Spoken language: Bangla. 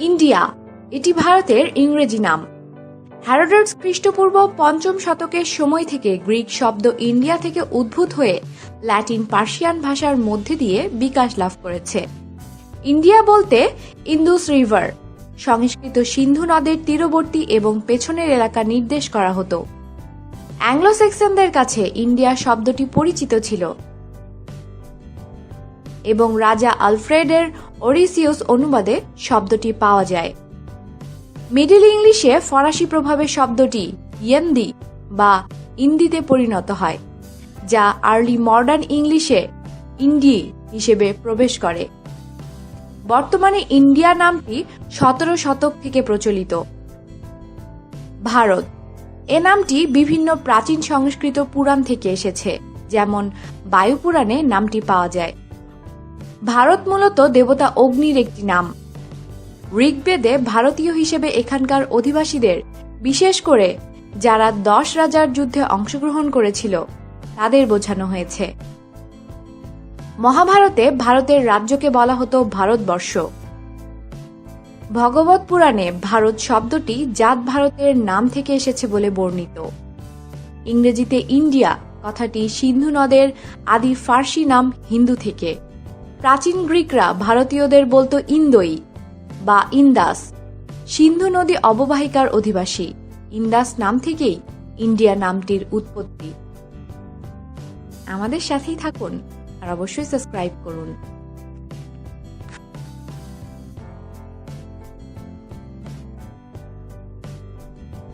ইন্ডিয়া, এটি ভারতের ইংরেজি নাম। হ্যারোডাটস খ্রিস্টপূর্ব পঞ্চম শতকের সময় থেকে গ্রিক শব্দ ইন্ডিয়া থেকে উদ্ভূত হয়ে ল্যাটিন পার্সিয়ান ভাষার মধ্যে দিয়ে বিকাশ লাভ করেছে। ইন্ডিয়া বলতে ইন্দুস রিভার, সংস্কৃত সিন্ধু নদের তীরবর্তী এবং পেছনের এলাকা নির্দেশ করা হতো। অ্যাংলো সেক্সনদের কাছে ইন্ডিয়া শব্দটি পরিচিত ছিল। এবং রাজা আলফ্রেডের ওরিসিউস অনুবাদে শব্দটি পাওয়া যায়। মিডিল ইংলিশে ফরাসি প্রভাবে শব্দটি ইয়েন্দি বা ইন্দিতে পরিণত হয়, যা আর্লি মডার্ন ইংলিশে ইন্ডি হিসেবে প্রবেশ করে। বর্তমানে ইন্ডিয়া নামটি সতেরো শতক থেকে প্রচলিত। ভারত। এ নামটি বিভিন্ন প্রাচীন সংস্কৃত পুরাণ থেকে এসেছে, যেমন বায়ুপুরাণে নামটি পাওয়া যায়। ভারত মূলত দেবতা অগ্নির একটি নাম। ঋগ্বেদে ভারতীয় হিসেবে এখানকার অধিবাসীদের, বিশেষ করে যারা দশ রাজার যুদ্ধে অংশগ্রহণ করেছিল, তাদের বোঝানো হয়েছে। মহাভারতে ভারতের রাজ্যকে বলা হতো ভারতবর্ষ। ভগবত পুরাণে ভারত শব্দটি জাত ভারতের নাম থেকে এসেছে বলে বর্ণিত। ইংরেজিতে ইন্ডিয়া, কথাটি সিন্ধু নদের আদি ফার্সি নাম হিন্দু থেকে। প্রাচীন গ্রিকরা ভারতীয়দের বলতো ইন্দোই বা ইন্দাস, সিন্ধু নদী অববাহিকার অধিবাসী। ইন্দাস নাম থেকেই ইন্ডিয়া নামটির উৎপত্তি। আমাদের সাথেই থাকুন আর অবশ্যই সাবস্ক্রাইব করুন।